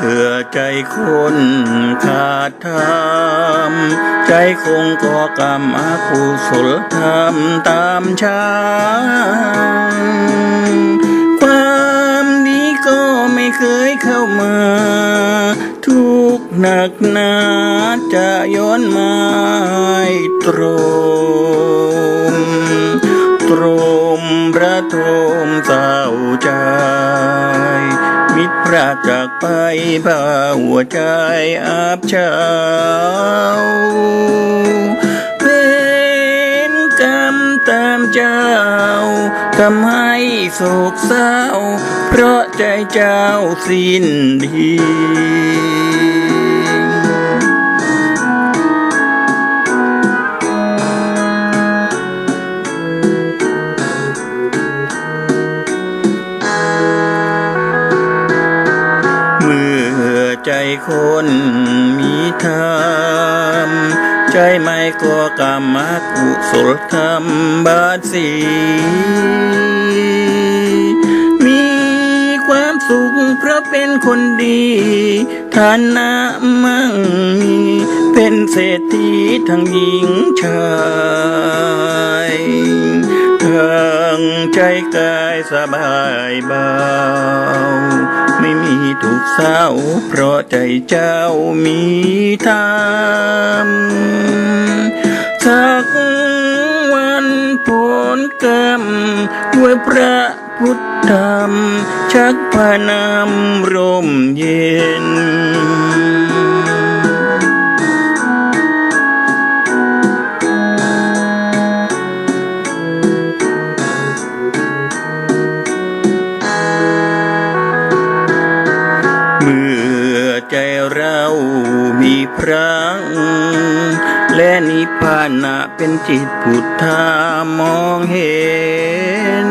เพื่อใจคนขาดธรรม ใจคงก่อกรรมอกุศลธรรมตามช้างความดีก็ไม่เคยเข้ามา ทุกหนักหนาจะย้อนมาให้ตรงตรมระทมเศร้าใจ พรากจากไปพาหัวใจอาบเช้าเป็นกรรมตามเจ้าทำให้โศกเศร้า เพราะใจเจ้าสิ้นดี คนมีธรรมใจไม่ก่อกรรมอกุศลธรรมบาสีมีความสุขเพราะเป็นคนดีฐานะมั่งมีเป็นเศรษฐีทั้งหญิงชายทั้งใจกายสบายเบา ม่มีถูกเศร้า เพราะใจเจ้ามีธรรมสักวันผลกรรม ด้วยพระพุทธธรรม ชักพานำร่มเย็น พรังและนิพพานะเป็นจิตพุทธามองเห็น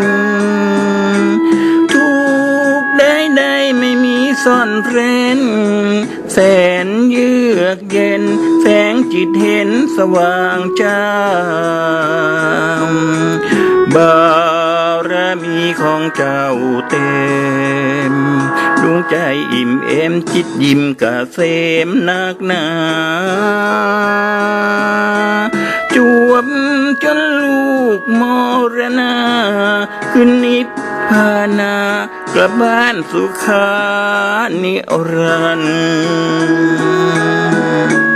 ทุกข์ใดๆไม่มีซ่อนเร้น แสนเยือกเย็น แสงจิตเห็นสว่างจ้ามบา มีของเจ้าเต็มดวงใจอิ่มเอมจิตยิ้มกะเสมนักหนา จวบจนลูกมรณา ขึ้นนิพพานากลับบ้านสุขานิรันดร์